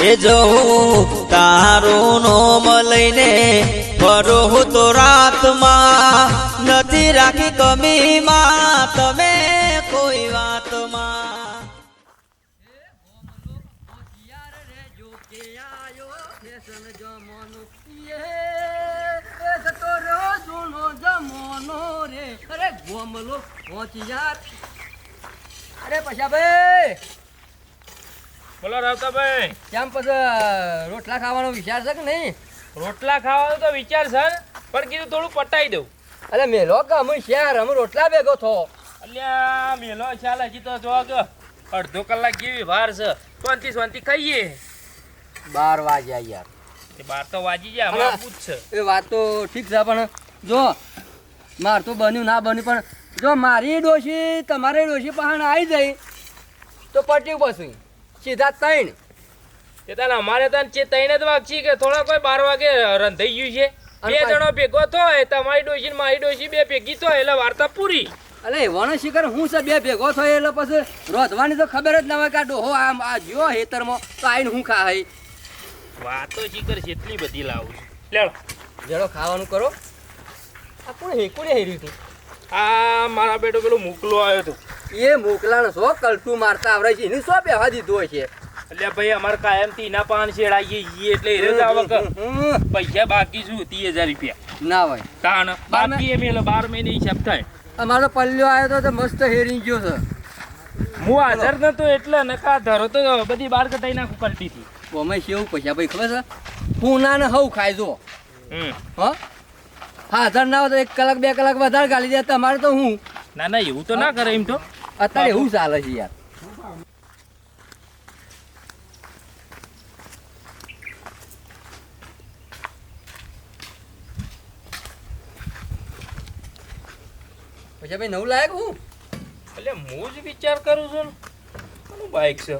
એ જો તારું નોમ લઈને ફરો હું તો રાતમાં નથી રાખી કમીમાં તમે કોઈ વાતમાં. જમાનો રે અરે ગોમલો પહોંચ યાર અરે પછા ભાઈ બોલો રાવતાભાઈ. કેમ પછી રોટલા ખાવાનો વિચાર છે કે નહીં? રોટલા ખાવાનો તો વિચાર છે પણ કીધું થોડું પટાઈ દઉં. અરે મેલો કે અમે શહેર અમે રોટલા ભેગો થો. અલ્યા મેલો ચાલ હજી તો જો કે અડધો કલાક જેવી વાર છે. શાંતિ શાંતિ ખાઈએ. બાર વાગ્યા યાર. એ બાર તો વાજી જાય હમણાં પૂછ છે. એ વાત તો ઠીક છે પણ જો માર તો બન્યું ના બન્યું પણ જો મારી ડોશી તમારી ડોશી પહાણ આવી જાય તો પટ્યું પછી. સીધા ત્રણ. તે તને અમારે તને ચે તઈને જ વાગશી કે થોડા કોઈ બાર વાગે રંધાઈ ગયું છે. બે જણો ભેગો થયો તમારી ડોશી મારી ડોશી બે ભેગી થયો એટલે વાર્તા પૂરી. અલે વણ શિખર હું છે બે ભેગો થયો એટલે પછી રોધવાની તો ખબર જ ના હોય કે આ ડોહો આમ આ જો હેતરમાં તો આઈને હું ખાય વાતો શીખર છે એટલી બધી લાવું છું. લેડો. જેડો ખાવાનું કરો. આ કોણ હે કોને હેર્યું તું? આ મારા બેટો પેલો મોકલો આવ્યો હતો. એ મોકલાણ સો કલટું મારતા આવડે છે. એની સો બેહવા દીધો છે. એટલે ભાઈ અમારે કાયમથી એના પાન શેડાઈએ ઈ એટલે એ જ આવક. પૈસા બાકી શું? ત્રીસ હજાર રૂપિયા. ના હોય. તાણ. બાકી એમ એટલે બાર મહિને હિસાબ થાય. અમારો પલ્લ્યો આવ્યો તો મસ્ત હેરી ગયો છે. હું હાજર નતો એટલે નકા ધરો તો બધી બાર કટાઈ નાખું કલટી હતી અમે કેવું પૈસા? ભાઈ ખબર છે? પૂના ને હવ ખાય જો હમ. હા? હાજર ના હોય તો એક કલાક બે કલાક વધારે ગાલી દે. તમારે તો હું? ના ના એવું તો ના કરે એમ તો. અત્યારે એવું ચાલે છે યાર. પછી ભાઈ નવું લાયક હું? એટલે હું જ વિચાર કરું છું ને. છે? બાઈક છે.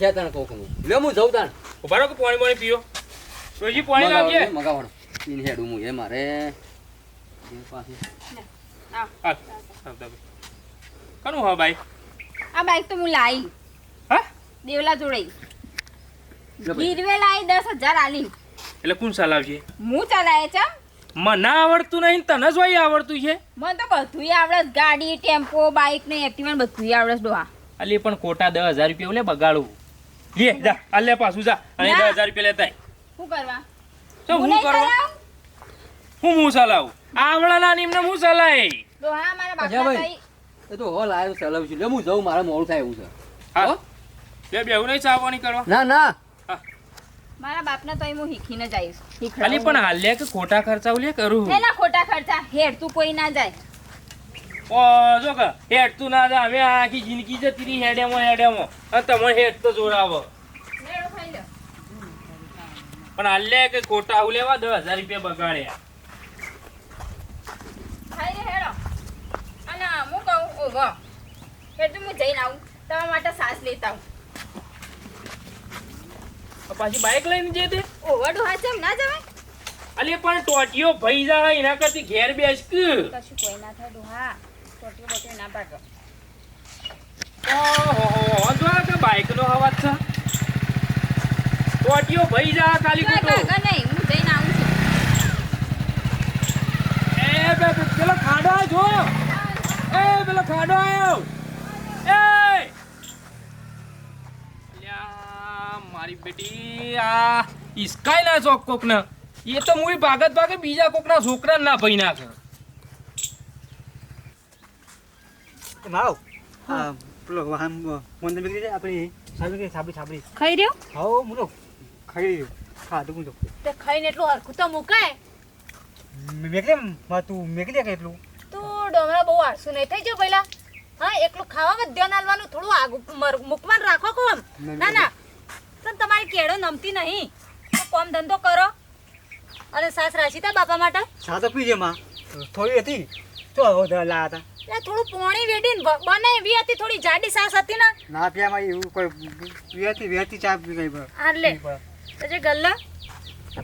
છે તને કોક હું લે હું જઉં તાણ. ઊભા રહો કે પાણી પાણી પીઓ. રોજી પાણી લાવજે મગાવણ ઈને હેડું હું એ મારે. એ પાછી આ ભાઈ. કોનું હા બાઈક આ બાઈક તો હું લાવી હા? દેવલા જોડે. ગીરવે લાવી દસ હજાર આલી. એટલે કોણ ચલાવશે હું ચલાવે છે? મને આવડતું નહીં તને જ આવડતું છે? મને તો બધું આવડે. ગાડી ટેમ્પો બાઈક ને એક્ટિવા બધું આવડે ડોહા. અલી પણ કોટા દસ હજાર રૂપિયા લે બગાડવું લે જા. હાલ પાછું જા. અને ના. દસ હજાર રૂપિયા લેતા શું કરવા? તો હું હું કરવા? હું હું ચલાવું? આવડાના નિમને હું ચલાય? ડોહા મારા બાપા. એ તો હોલ આવ્યો ચલાવું છું. લે હું જઉં મારે મોડું થાય એવું છે. હા? બે બેહુ નહીં ચાવવાની કરવા? ના ના. મારા બાપને તો હું શીખીને જઈશ ખાલી પણ હાલ્યા કે ખોટા ખર્ચા લે કરું ખોટા ખર્ચા? હેડ તું કોઈ ના જાય. ઓ જો કે હેડ તું ના જા હવે આખી જિંદગી જતી રહી હેડેમો હેડેમો. અને તમે હેડ તો જોડાવો. લેડો ખાઈ લો. પણ હાલ કે ખોટા ઉલેવા દસ હજાર રૂપિયા બગાડ્યા ખાઈ લે હેડો અને હું કહું ઓહો તું હું જઈને આવું. તમારા માટે સાસ લેતા આવું. પાછી બાઇક લઈને જઈ દે ઓહો ડોહા જેમ ના જવાય? અલે પણ ટોટીઓ ભઈ જાય એના કરતી ઘેર બેસ કે. કશું કોઈ ના થાય ડોહા. ટોટીઓ બોટીઓ ના પાકો ઓહો જો કે બાઇક નો અવાજ છે? ટોટીઓ ભઈ જા ખાલી ખોટો. કાકા નહીં હું જઈને આવું છું. એ બે, પેલો ખાડો જો. એ પેલો ખાડો આયો. એ અલ્યા, મારી બેટી આ ઈસ્કાય ના ચોક કોક ને એ તો હું ભાગત ભાગે બીજા કોક ના છોકરા ના ભાઈ નાખે. માવ આ પેલો વાહન નીકળી જાય આપણી સાબરી સાબરી સાબરી ખાઈ રહ્યો? હો હું તો ખાઈ રહ્યો. ખાધું હું તો. તે ખાઈને એટલું હરખું તો મુકાય? મેકલે માં તું મેકલે કે એટલું? ડોમરા બહુ આળસુ નહીં. થઈ જો પહેલા હા એકલું ખાવામાં જ ધ્યાન આલવાનું થોડું આગું મૂકવાનું રાખો કોમ ના ના પણ તમારી કેળો નમતી નહીં. તો કોમ ધંધો કરો. અને સાસ રાશી તા બાપા માટે? સાતો પીજે માં. થોડી હતી. તો હવે લાયા હતા. એટલે થોડું પોણી વેડીન બને એવી હતી થોડી જાડી સાસ હતી ને. ના પીવામાં એવું કોઈ વેતી વેતી ચા પી ગઈ. આ લે. તો જે ગલ્લા.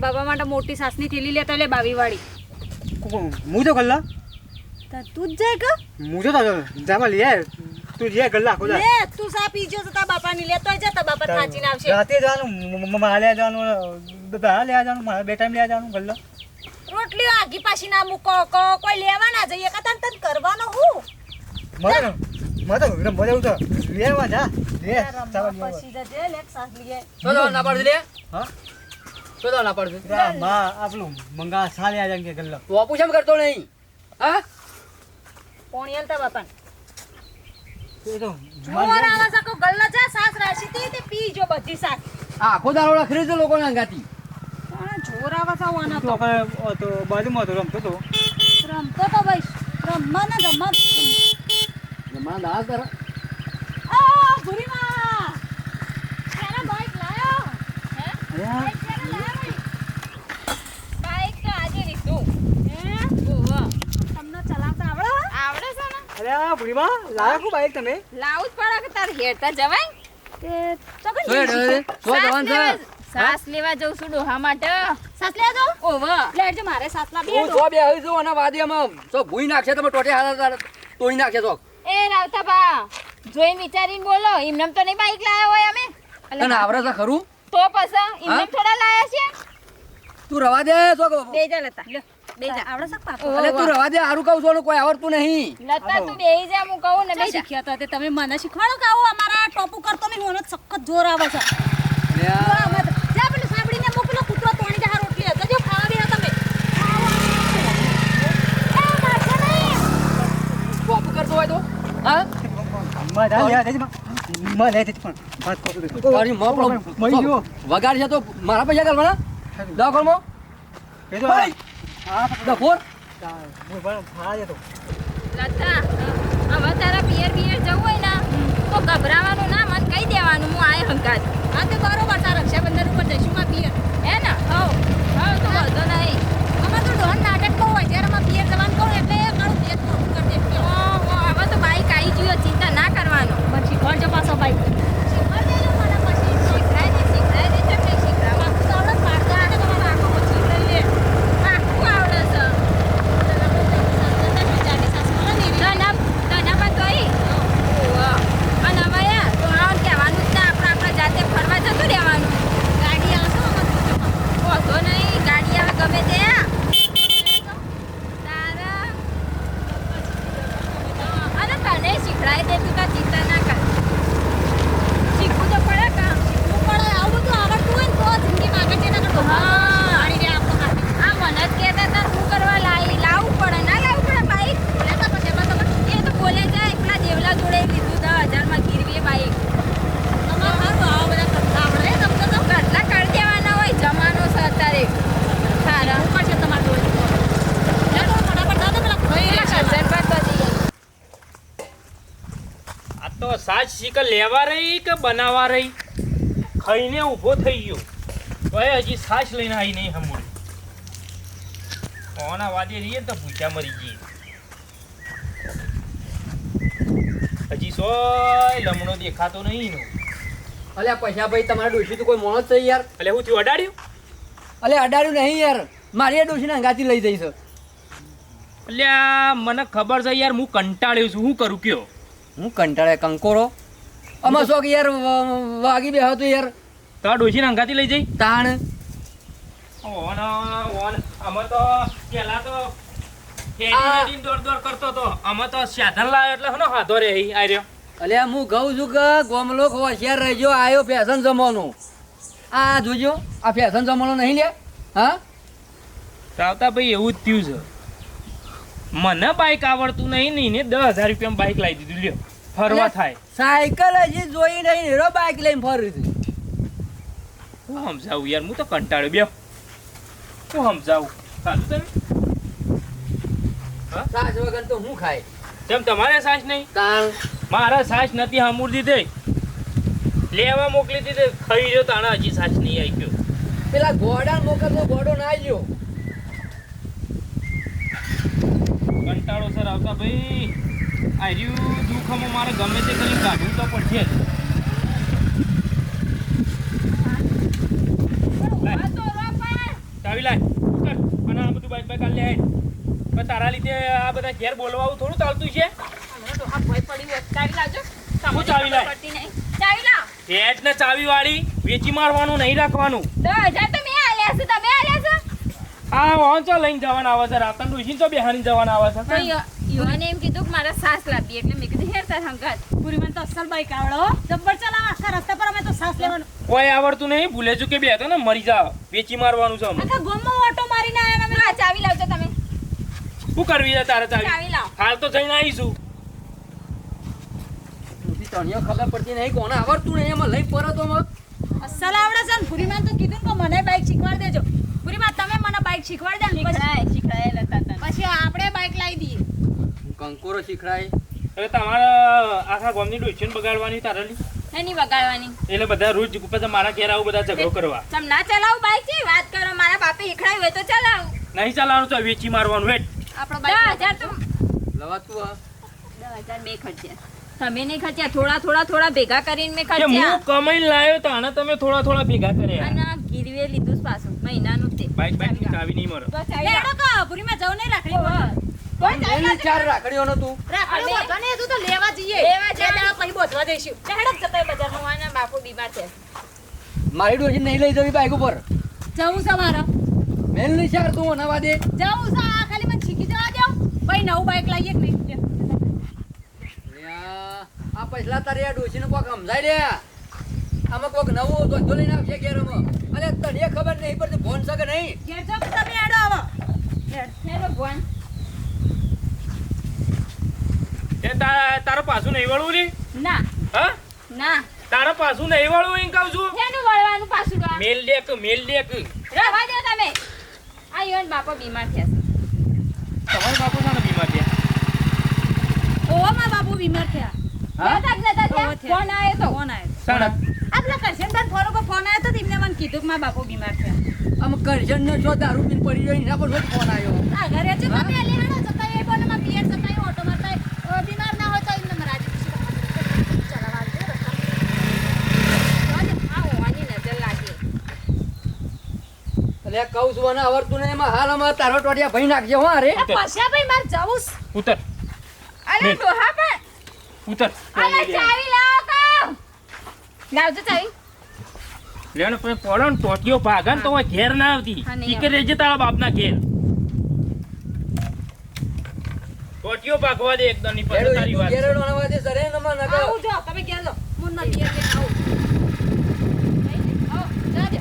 બાબા માટે મોટી સાસની થેલી લેતા લે બાવી વાળી હું તો કલ્લા તો તું જ જાય કે? હું તો જામાં લે તું જે ગલ્લા જા. લે તું સા પીજો તો તારા લે લેતો જા તા બાપા થાચીને આવશે. રાતે જવાનું મા લે જવાનું દા લે જવાનું મારા બે ટાઈમ લેવા જવાનું ગલ્લો રોટલી આગી પાછી ના મૂકો કો કોઈ લેવા ના જઈએ કતાન તન કરવાનો હું? મારે મારે તો રમવા જવું છે લેવા જા લે ચાલો લેવા. પછી જજે લે સાસ લીએ. દવા ના પાડ લે. હા? ચલો ના પાડશે રા, માં આપણું મંગા સાલે આ ગલ્લા ગલ્લો તું આપું કેમ કરતો નહીં. હા? પોણી યલતા બાપા તો જોર આવા સકો ગલ્લા જા સાસ રાશી તે પી જો બધી સાસ આ આખો દાડો રખડી છે લોકોને અંગાતી પણ જોર આવા સા વાના તો તો બાજુમાં તો રમતો તો રમતો તો ભાઈ રમવા ને રમવા. જમણા દાડા કરે આ ભૂરીમાં કેના બાઈક લાયો. હે અરે આ બાઈક કેના લાયો બાઈક તો આજે લીધું હે ઓવા તમને ચલાવતા આવડે આવડે છે ને અરે આ ભૂરીમાં લાયા કો બાઈક તમે? લાવું જ પડે કે તાર હેરતા જવાય? તે? સાસ છે? લેવા- સાસ લેવા જઉં છું ડોહા માટે. સાસ લે જો ઓવા. લેટ જો મારે સાસ લા બે હું સો બે આવી છું અને વાદીમાં તો ભૂઈ નાખશે તમે ટોટે તોડી નાખશે તો. એ રાવતા બા જોઈને વિચારીને બોલો એમનેમ તો નહીં બાઈક લાયા હોય અમે? અને આવડે છે ખરું? તો પછી એમને થોડા લાયા છે? તું રવા દે તો લતા આવડે સક પાપો? અરે તું રવા દે હારું કહું છું કોઈ આવડતું નહીં. લતા તું બેહી જા હું કહું ને બે બે શીખ્યા તો તે તમે મને શીખવાડો કે આવું અમારા ટોપુ કરતો નહીં મને સખત જોર આવે છે. જા પેલું સાંભળીને મોકલો કૂતરો તોણી જા રોટલી હતો જો ખાવા બેહો તમે. એ મારશે નહીં કોપું કરતો હોય તો હા? માં જા લેવા જજે માં માં લે જજે પણ વાત કહું તારી માં પણ મળી ગયો. વગાડ છે તો મારા પૈસા કરવાના એ તો ભાઈ. આ હું હવે તારા પિયર પિયર જવું હોય ને, તો ગભરાવાનું ના, મન કહી દેવાનું, હું આય હંકાત હા, તો બરોબર તાર રક્ષાબંધન ઉપર જઈશું માં પિયર. હે ને? હવ હવ તો વાંધો નહીં અમાર તો ડોહન નાટક બહુ હોય જ્યારે અમાર પિયર જવાનું કહું એટલે એ મારું પેટ મોટું કરી દે ઓહો, હવે તો બાઈક આવી ગયો ચિંતા ના કરવાનો મને શીખવાડજો પાછો બાઈક શીખવાડ દેજો મને પછી શીખરાય દે શીખરાય દે કેમ નહીં શીખરાવું પાછું તો આવડે પાડતા ને તમારા આંખો શીખવાડી લે આખું આવડે છે તને તને પણ તોય ઓહો. અને હવે યાર ડોહાઓને કહેવાનું જ ના આપણે આપણે જાતે ફરવા જતું રહેવાનું ગાડી આવશે અમાર વાંધો નહીં ગાડી આવે ગમે તે તારા અને તને શીખડાઈ દે તું તાર ચિંતા ના કર શીખવું તો પડે કાં પણ આવું બધું આવડતું હોય ને તો જિંદગીમાં આગળ જઈને આગળ હા. ગાડી રે આપણો હાથ. આ મને જ કહેતા હતા શું કરવા લાવી લાવવું પડે ના લાવવું પડે બાઈક લેતા પછી એમાં તમે એ તો બોલે જાય પેલા દેવલા જોડે લીધું દસ હજારમાં ગીરવી બાઈક તમારે સારું આવા બધા ધંધા આવડે તમને તો કેટલા કરી દેવાના હોય જમાનો છે અત્યારે સારા ઉપર છે તમારા જોડે લે તો ફટાફટ જાઓ તો પેલા ભાઈ રે છે. કરજણ પર તો જઈએ આ તો સાજ શીખ લેવા રહી કે બનાવવા રહી. ખાઈને ઊભો થઈ ગયો. તો એ હજી સાસ લઈને આવી નહીં હમું કોના વાદે રહીએ તો ભૂચા મરી જઈએ. હજી સોય લમણો દેખાતો નહીં નો અલે પૈસા ભાઈ તમારા ડોશી તો કોઈ મોણસ છે યાર. એટલે હું થયું અડાડ્યું? અલે અડાડ્યું નહીં યાર. મારી ડોશીને અંગાથી લઈ જઈશ. એટલે મને ખબર છે યાર હું કંટાળ્યો છું. હું કરું કયો? હું કંટાળે કંકોરો. આમાં શોખ યાર વાગી બે હતું યાર. તો ડોશીને અંગાથી લઈ જઈ? તાણ. ઓન ઓન અમે તો પેલા તો હેડી દોડ દોડ કરતો તો. અમે તો સાધન લાવ્યો એટલે હનો હાથો રે આ આર્યો અલ્યા હું કહું છું કે ગોમલો હોશિયાર રહેજો આયો ફેશન જમાનો. આ જોજો આ ફેશન જમાનો નહીં લે હા? રાવતા ભાઈ એવું જ થયું છે. મને બાઇક આવડતું નહીં નહીં ને દસ હજાર રૂપિયામાં બાઇક લાવી દીધું લ્યો. ફરવા થાય. સાયકલ હજી જોઈ નહીં હેરો બાઇક લઈને ફરું છું હું સમજાવું યાર હું તો કંટાળ્યો બે હું સમજાવું. ખાધું તમે? સાસ વગર તો હું ખાય? તેમ તમારે સાસ નહીં? તાણ મારા સાસ નથી હમૂર દીધે. લેવા મોકલી દીધે ખાઈ જો તાણા હજી સાસ નહીં આવી ગયો. પેલા ગોડા મોકલતો ગોડો ના આવ્યો કંટાળો સર આવતા ભાઈ. આ રહ્યું દુઃખમાં મારે ગમે તે કરી કાઢવું તો પડશે જ. ચાવી લાય. અને આ બધું બાઈક બાઈક આલે હેડ પણ તારા લીધે આ બધા ઘેર બોલવા થોડું ચાલતું છે. ચાવી હું વાળી વેચી મારવાનું નહીં રાખવાનું. આ વાંચો લઈને જવાના આવે છે. રાતન ડોસીને તો બેહાની જવાના આવે છે તો યો- યોને એમ કીધું કે મારા સાસ લાવી એટલે મેં કીધું હેર તાર હંગાત. પૂરી મને તો અસલ બાઈક આવડો જબ્બર ચલાવ આખા રસ્તા પર અમે તો સાસ લેવાનું. કોઈ આવડતું નહીં ભૂલે કે બે હતા ને મરી જાવ વેચી મારવાનું છે અમે. આખા ગામમાં ઓટો મારીને આયા અમે. હા ચાવી લાવજો તમે. શું કરવી છે તારે ચાવી? ચાવી લાવ. હાલ તો જઈને આવીશું તું તણિયો ખબર પડતી નહીં કોને આવડતું નહીં એમાં લઈ પરો તો અસલ આવડે છે ને પૂરીમાં તો કીધું ને કે મને બાઈક શીખવાડી દેજો. પૂરીમાં તમે મને બાઈક શીખવાડી દે ને પછી- શીખડાય હતા પછી આપણે બાઈક લાવી દઈએ. કંકોરો શીખડાય. હવે તમારે આખા ગામની ડોસીને બગાડવાની તારેલી એની બગાડવાની? એટલે બધા રોજ પછી મારા ઘેર આવું બધા ઝઘડો કરવા. તમ ના ચલાવું બાઈક છે વાત કરો મારા બાપે ઈખડાયું હોય તો ચલાવું. નહીં ચલાવવાનું તો વેચી મારવાનું વેટ આપણો બાઈક 10000 તો લવાતું હા દસ હજાર બે ખર્ચ્યા. તમે નહીં ખર્ચ્યા થોડા થોડા થોડા ભેગા કરીને મેં ખર્ચ્યા. હું કમાઈને લાવ્યો તો આને તમે થોડા થોડા ભેગા કર્યા. અને ગીરવે લીધું છે પાછું મહિનાનું તે. બાઈક બાઈક ચાવી નહીં મળે. તો ચાવી લેડો કો પૂરીમાં જાવ નહીં રાખડી એની ચાર રાખડીઓનો તું રાખડી અરે. બોધવા તો લેવા જઈએ. લેવા બે દાડા પછી બોધવા જઈશું. લેડો જતા બજારમાં ભગવાનના બાપુ બીમાર છે. મારી ડોસી નહીં લઈ જવી બાઈક ઉપર. જવું છે મેલ નહીં ચાર તું અનાવા દે. જવું છે ખાલી મને શીખી જવા દો ભાઈ નવું બાઈક કે નહીં? આ પછલા તારે આ ડોસીને કોક સમજાય લે. આમાં કોક નવું ધંધો લઈને આવશે ઘેરમાં અરે તને ખબર નહીં પડતી ફોન શકે કે નહીં? ઘેર તમે હેડો આવો. એ તારા તારા પાછું નહીં વળવું લે? ના. હા? ના. તારા પાછું નહીં વળવું એમ કહું છું. એનું વળવાનું પાછું મેલ દેક મેલ ડેક રહેવા દે તમે. આ યોન બાપા બીમાર થયા છે. તમાર બાપુ ના બીમાર થયા? ઓવા મારા બાપુ બીમાર થયા. હા? જ નતા થયા. ફોન આયો તો. ફોન આયો. સડક આટલા પેલા કરશનદાન ફોન પર ફોન આયો તો તેમને મને કીધું કે મારા બાપુ બીમાર થયા. આમ કરશન ને જો દારૂ પીને પડી જાય એના પર ફોન આવ્યો આ ઘરે છે તો બે લેહાડો જતા એ બોને માં પિયર જતા એ ઓટો મારતા એ, અ, બીમાર ના હોય તો એમને મરાજ ચલાવા દે રસ્તા. આ હોવાની નજર લાગે એટલે કહું છું મને આવડતું નહીં એમાં હાલ અમારે તારો ટોટિયા ભાઈ નાખજે હો અરે પછ્યા ભાઈ માર જવું ઉતર. અરે. ડોહા પણ ઉતર. અરે ચાવી લાવો કો લાવજો ચાવી. લેણ પછી પડો ને ટોટીઓ ભાગે તો ઘેર ના આવતી. હા, રેજે તારા બાપના ઘેર. ટોટિયો ભાગવા દે એકદમની પછી તારી વાત. ઘેરેડો દે સરે નમા નગર. આવું જો તમે ઘેર લો. હું નથી ઘેર આવો જાજો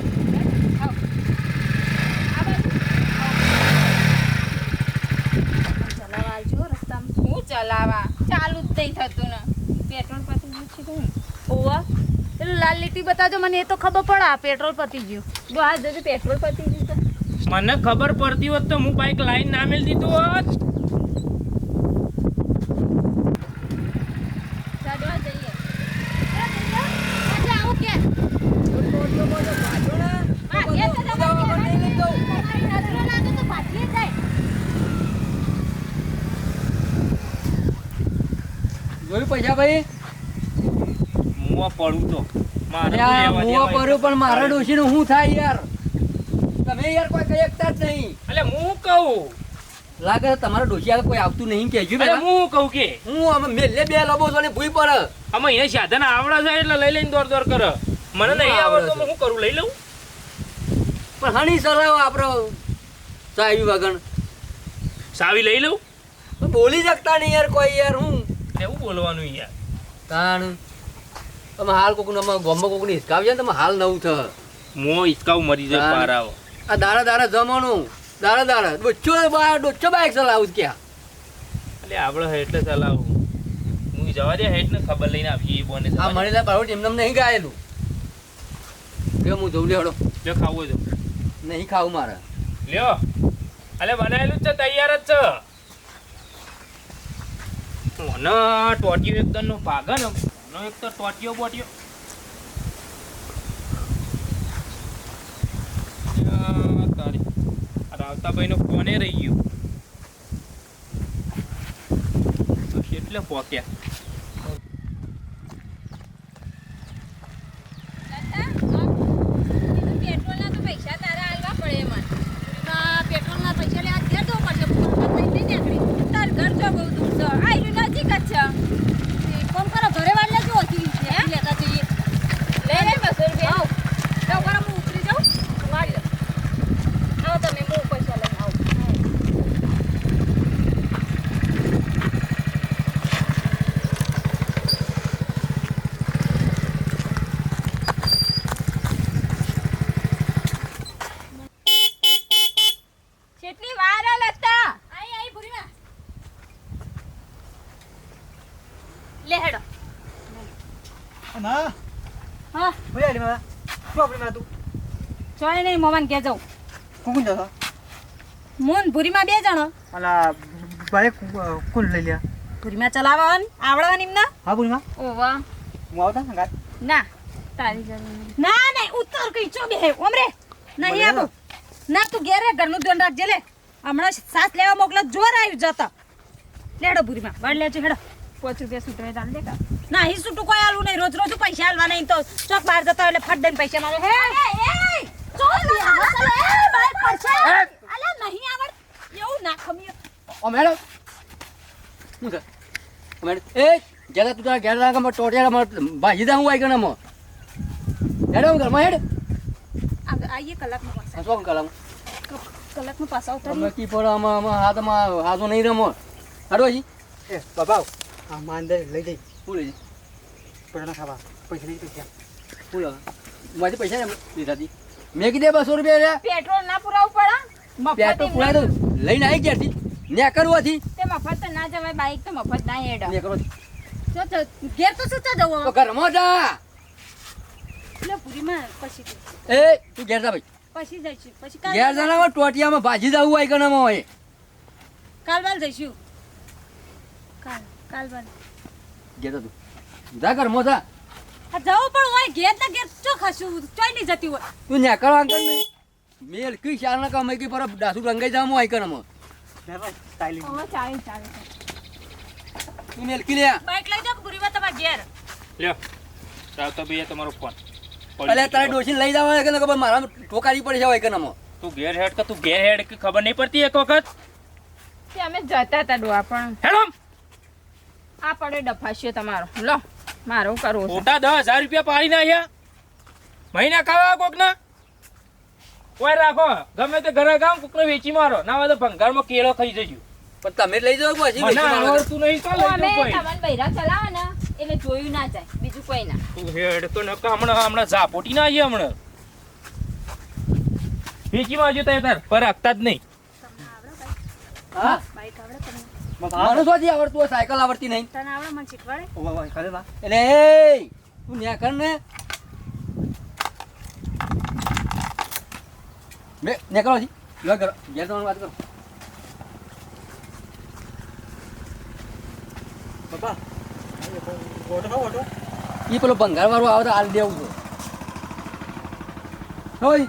આવો આ બાજુ ચલાવા આવજો હું ચાલુ જ નહીં થતું ને. પેટ્રોલ પતી ગયું છે તો ઓવા. પેલું લાલ લીટી બતાવજો મને એ તો ખબર પડે. આ પેટ્રોલ પતી ગયું. ડોહા જજો પેટ્રોલ પતી ગયું મને ખબર પડતી હોત તો હું બાઈક લાઈન ના મેલ દીધું હોત જા ડોહા જઈએ આજે આવું કે ભાગ્યા તો તમારે તમારી નજરો લાગે તો ભાગીએ જાય જોયું પૈસા ભાઈ? મુવા પડું તો. મુવા પડું પણ મારા ડોશીનું શું થાય યાર? તમે યાર કોઈ કઈ એકતા જ નહીં. એટલે હું કહું? લાગે તમારા ડોશી આગળ કોઈ આવતું નહીં કેજો એટલે હું કહું કે? હું આમ મેલે બે લબો છો ને ભૂઈ પર આમાં અહીંયા સાધન આવડે છે એટલે લઈ લઈને દોર દોર કરે. મને નહીં આવડતો હું કરું લઈ લઉં? પણ હણી સલાહ આપણો સાવી વગણ સાવી લઈ લઉં? બોલી શકતા નહીં યાર કોઈ યાર હું એવું બોલવાનું યાર. તાણ તમે હાલ કોક ને ગોમમાં કોક ને હિસકાવજો ને તમે હાલ નવું થ મો હિસકાવ મરી જાય બહાર આવો આ દાડા દાડા જમાનું દારા દાડા ડોચો બા ડોચો બાઈક ચલાવું ક્યાં? એટલે આપણે હેઠ ચલાવું. હું જવા દે હેઠ ને ખબર લઈને આપીએ એ બોને આ મળેલા બાળો એમને નહીં ગાયેલું. કે હું જવું લેડો જો ખાવું જો નહીં ખાવું મારે. લ્યો. અલે બનાવેલું જ છે તૈયાર જ છે. મને ટોટિયો એકદમ નો ભાગે ને મને એક તો ટોટિયો બોટિયો. રાવતાભાઈ નો ફોને રહી ગયો. એટલે પોક્યા પેટ્રોલના તો પૈસા તારા આલવા પડે મને આ પેટ્રોલના પૈસા લે આ ઘેર જવું પડશે હું હમણાં લઈને નહીં નીકળી તાર ઘર જો બહુ દૂર છે આ નજીક જ છે શું આપણે માં તું. ચોય નહીં મોમાન કે જાઉં. કોણ જતો? મોન ભૂરીમાં બે જણો. અલા ભાઈ કોણ લઈ લ્યા. ભૂરીમાં ચલાવવાનું આવડવાનું ના હા ભૂરીમાં? ઓ વાહ હું આવતા ને ના. તારી જરૂર ના ના ઉત્તર કઈ ચો બે ઓમરે. નહીં આવો. ના. તું ઘેરે ઘરનું ધ્યાન રાખજે લે. હમણાં સાસ લેવા મોકલો જોર આવ્યું જતા. લેડો ભૂરીમાં વાળ લેજો હેડો. પાંચ રૂપિયા સુતરાય તાલ દે કા. ના હી સુટું કોઈ આલું નહીં. રોજ રોજ પૈસા આલવા નહીં તો. ચોક બહાર જતા એટલે ફટ દઈને પૈસા મારે હે? એ એ નહીં આવડ. એવું ના ખમી ઓ મેડમ. શું છે? ઓ મેડમ. એ જરા તું તારા ઘેર મત ટોટિયા મત ભાજી દા હું આઈ ગયો મો હેડ હું ઘરમાં હેડ. આઈએ કલાકમાં પાછા. કલાક કલાકમાં પાછા અમે ઉતરીએ કી પડો આમાં આમાં હાથમાં હાથો નહીં રમો. હાડો જી એ બાબા આ માં અંદર લઈ જઈ. લઈ પૈસા ખાવા પૈસા લઈ પૈસા. લાગે મારી પૈસા લીધા હતી મેં કીધે બસો રૂપિયા રે પેટ્રોલ ના પુરાવું પડે? પેટ્રોલ પુરાય તો લઈને આવી ક્યારથી ને કરવાથી. તે મફત તો ના જવાય બાઈક તો મફત ના હેડ. ને કરો ઘેર તો શું ચો જવું. તો ઘરમાં જા એટલે પૂરીમાં પછી એ તું ઘેર જા ભાઈ. પછી જઈશું. પછી ઘેર જાના ટોટિયામાં ભાજી જવું હું આઈ ગયો કાલ બાલ જઈશું. કાલ કાલ બાલ તું જા કર જા. આ જવું પણ હોય ઘેર ના ઘેર ચો ખાશું? ચોઈ નહીં જતી હોય. તું ને કરવા અંકલ નહીં. મેલ કી શાર ના કમાઈ કી પર દાસુ રંગાઈ જામો આઈ કન મો ચાલે ચાલે તું મેલ કી લે બાઈક લઈ જાવ પૂરી વાત તમારા ઘેર. લ્યો તાવ તો ભાઈ તમારો ફોન. અલે તારે ડોશી લઈ જાવ કે ખબર મારા ટોકારી પડી જાવ કે કન તું ઘેર હેડ કે તું ઘેર હેડ કે ખબર નહીં પડતી એક વખત? કે અમે જતા હતા ડોવા પણ. હેડો આ પડે ડફાશ્યો તમારો. લો મારો કરો મોટા દસ હજાર રૂપિયા પાડી નાખ્યા. મહિના ખાવા કોક ના કોઈ રાખો ગમે તે ઘરે ગામ કોકને વેચી મારો. ના હોય તો ભંગારમાં કેળો ખાઈ જજો. પણ તમે લઈ જાવ પછી મને. આવડતું નહીં તો લઈ કોઈ. તમને બૈરા ચલાવે ને એટલે જોયું ના જાય બીજું કોઈ ના. તું હેડ તો ન હમણાં હમણાં ઝાપોટી ના આવી હમણાં. વેચી માં જો તાર તાર પર રાખતા જ નહીં. હા? બાઈક આવડે મને શોધી આવડતું હોય સાયકલ આવડતી નહીં. તને આવડે મને શીખવાડે? ઓ બાબા ખરે બા એટલે એ તું ન્યા કર ને. બે ને કરો જી લો કરો ઘેર તમારી વાત કરો. બાબા ઓટો ઓટો. ઈ પેલો ભંગાર વાળો આવે તો હાલ દેવું છે. હોય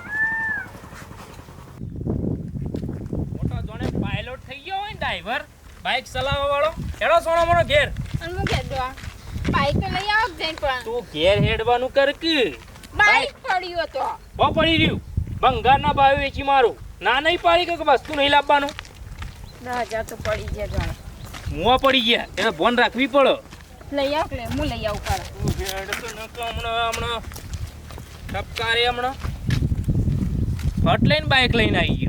મોટો જોણે પાયલોટ થઈ ગયો હોય ને ડ્રાઈવર બાઇક ચલાવવા વાળો હેડો સોનો મોનો ઘેર. અને હું કહેતો આ બાઈક તો લઈ આવ જઈને પણ. તું ઘેર હેડવાનું કર કે? બાઈક પડ્યું તો બો પડી રહ્યું. ભંગારના ભાવે વેચી મારું. ના નહીં પાડી કે વસ્તુ નહીં લાવવાનું? દસ હજાર તો પડી ગયા જાણે. મુવા પડી ગયા. એને ફોન રાખવી પડે. લઈ આવ લે હું લઈ આવું કર તું હેડ તો નકો હમણાં હમણાં. ટપકારે હમણાં. ફટ લઈને બાઇક લઈને આવી ગયો.